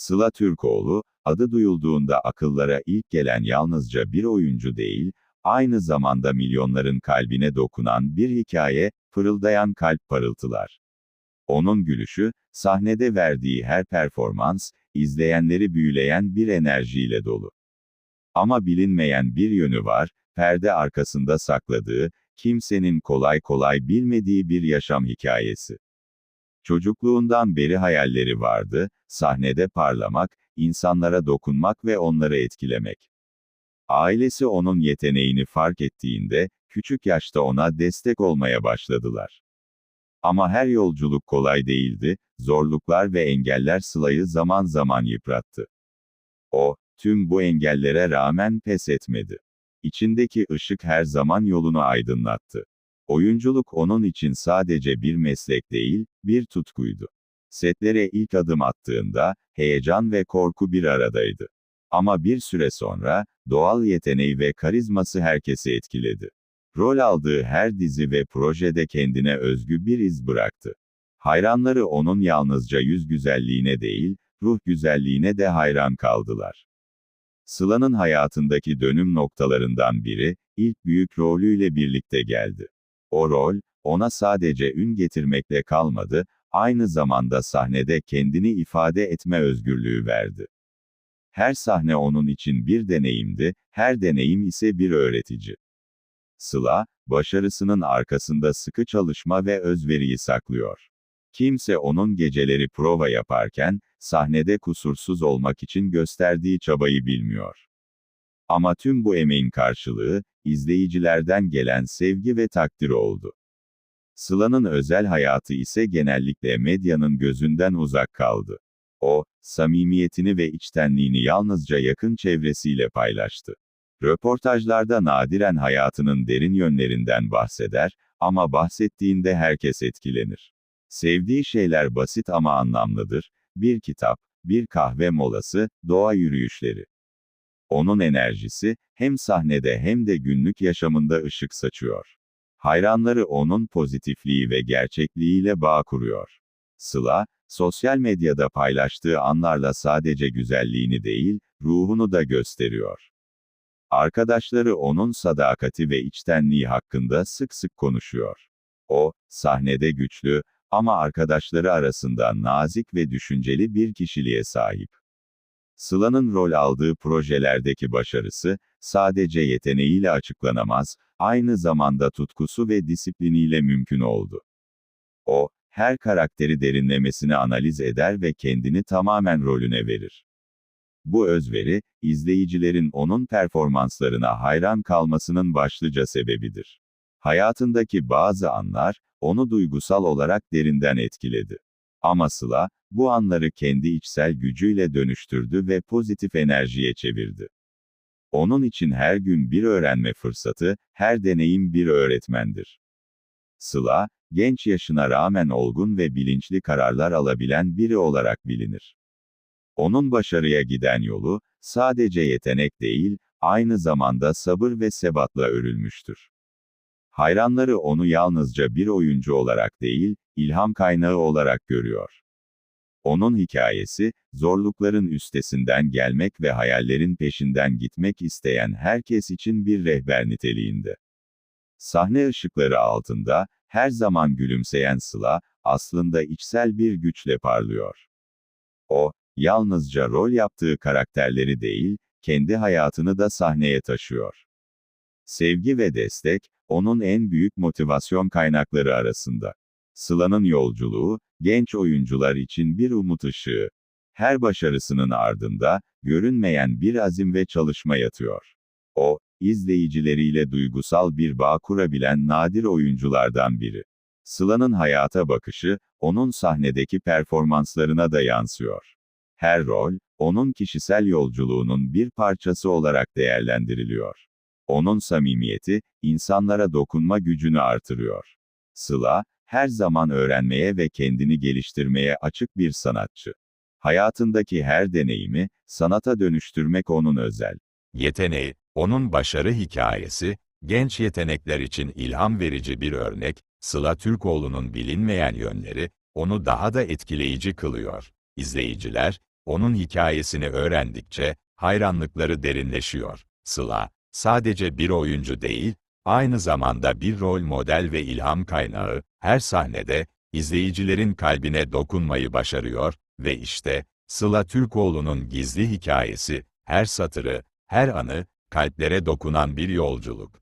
Sıla Türkoğlu, adı duyulduğunda akıllara ilk gelen yalnızca bir oyuncu değil, aynı zamanda milyonların kalbine dokunan bir hikaye, fırıldayan kalp parıltılar. Onun gülüşü, sahnede verdiği her performans, izleyenleri büyüleyen bir enerjiyle dolu. Ama bilinmeyen bir yönü var, perde arkasında sakladığı, kimsenin kolay kolay bilmediği bir yaşam hikayesi. Çocukluğundan beri hayalleri vardı, sahnede parlamak, insanlara dokunmak ve onları etkilemek. Ailesi onun yeteneğini fark ettiğinde, küçük yaşta ona destek olmaya başladılar. Ama her yolculuk kolay değildi, zorluklar ve engeller Sıla'yı zaman zaman yıprattı. O, tüm bu engellere rağmen pes etmedi. İçindeki ışık her zaman yolunu aydınlattı. Oyunculuk onun için sadece bir meslek değil, bir tutkuydu. Setlere ilk adım attığında, heyecan ve korku bir aradaydı. Ama bir süre sonra, doğal yeteneği ve karizması herkesi etkiledi. Rol aldığı her dizi ve projede kendine özgü bir iz bıraktı. Hayranları onun yalnızca yüz güzelliğine değil, ruh güzelliğine de hayran kaldılar. Sıla'nın hayatındaki dönüm noktalarından biri, ilk büyük rolüyle birlikte geldi. O rol, ona sadece ün getirmekle kalmadı, aynı zamanda sahnede kendini ifade etme özgürlüğü verdi. Her sahne onun için bir deneyimdi, her deneyim ise bir öğretici. Sıla, başarısının arkasında sıkı çalışma ve özveriyi saklıyor. Kimse onun geceleri prova yaparken, sahnede kusursuz olmak için gösterdiği çabayı bilmiyor. Ama tüm bu emeğin karşılığı, izleyicilerden gelen sevgi ve takdir oldu. Sıla'nın özel hayatı ise genellikle medyanın gözünden uzak kaldı. O, samimiyetini ve içtenliğini yalnızca yakın çevresiyle paylaştı. Röportajlarda nadiren hayatının derin yönlerinden bahseder, ama bahsettiğinde herkes etkilenir. Sevdiği şeyler basit ama anlamlıdır, bir kitap, bir kahve molası, doğa yürüyüşleri. Onun enerjisi, hem sahnede hem de günlük yaşamında ışık saçıyor. Hayranları onun pozitifliği ve gerçekliğiyle bağ kuruyor. Sıla, sosyal medyada paylaştığı anlarla sadece güzelliğini değil, ruhunu da gösteriyor. Arkadaşları onun sadakati ve içtenliği hakkında sık sık konuşuyor. O, sahnede güçlü, ama arkadaşları arasında nazik ve düşünceli bir kişiliğe sahip. Sıla'nın rol aldığı projelerdeki başarısı, sadece yeteneğiyle açıklanamaz, aynı zamanda tutkusu ve disipliniyle mümkün oldu. O, her karakteri derinlemesine analiz eder ve kendini tamamen rolüne verir. Bu özveri, izleyicilerin onun performanslarına hayran kalmasının başlıca sebebidir. Hayatındaki bazı anlar, onu duygusal olarak derinden etkiledi. Ama Sıla, bu anları kendi içsel gücüyle dönüştürdü ve pozitif enerjiye çevirdi. Onun için her gün bir öğrenme fırsatı, her deneyim bir öğretmendir. Sıla, genç yaşına rağmen olgun ve bilinçli kararlar alabilen biri olarak bilinir. Onun başarıya giden yolu, sadece yetenek değil, aynı zamanda sabır ve sebatla örülmüştür. Hayranları onu yalnızca bir oyuncu olarak değil, ilham kaynağı olarak görüyor. Onun hikayesi, zorlukların üstesinden gelmek ve hayallerin peşinden gitmek isteyen herkes için bir rehber niteliğinde. Sahne ışıkları altında, her zaman gülümseyen Sıla, aslında içsel bir güçle parlıyor. O, yalnızca rol yaptığı karakterleri değil, kendi hayatını da sahneye taşıyor. Sevgi ve destek, onun en büyük motivasyon kaynakları arasında. Sıla'nın yolculuğu, genç oyuncular için bir umut ışığı. Her başarısının ardında, görünmeyen bir azim ve çalışma yatıyor. O, izleyicileriyle duygusal bir bağ kurabilen nadir oyunculardan biri. Sıla'nın hayata bakışı, onun sahnedeki performanslarına da yansıyor. Her rol, onun kişisel yolculuğunun bir parçası olarak değerlendiriliyor. Onun samimiyeti, insanlara dokunma gücünü artırıyor. Sıla, her zaman öğrenmeye ve kendini geliştirmeye açık bir sanatçı. Hayatındaki her deneyimi, sanata dönüştürmek onun özel. Yeteneği, onun başarı hikayesi, genç yetenekler için ilham verici bir örnek, Sıla Türkoğlu'nun bilinmeyen yönleri, onu daha da etkileyici kılıyor. İzleyiciler, Onun hikayesini öğrendikçe, hayranlıkları derinleşiyor. Sıla, sadece bir oyuncu değil, aynı zamanda bir rol model ve ilham kaynağı, her sahnede, izleyicilerin kalbine dokunmayı başarıyor ve işte, Sıla Türkoğlu'nun gizli hikayesi, her satırı, her anı, kalplere dokunan bir yolculuk.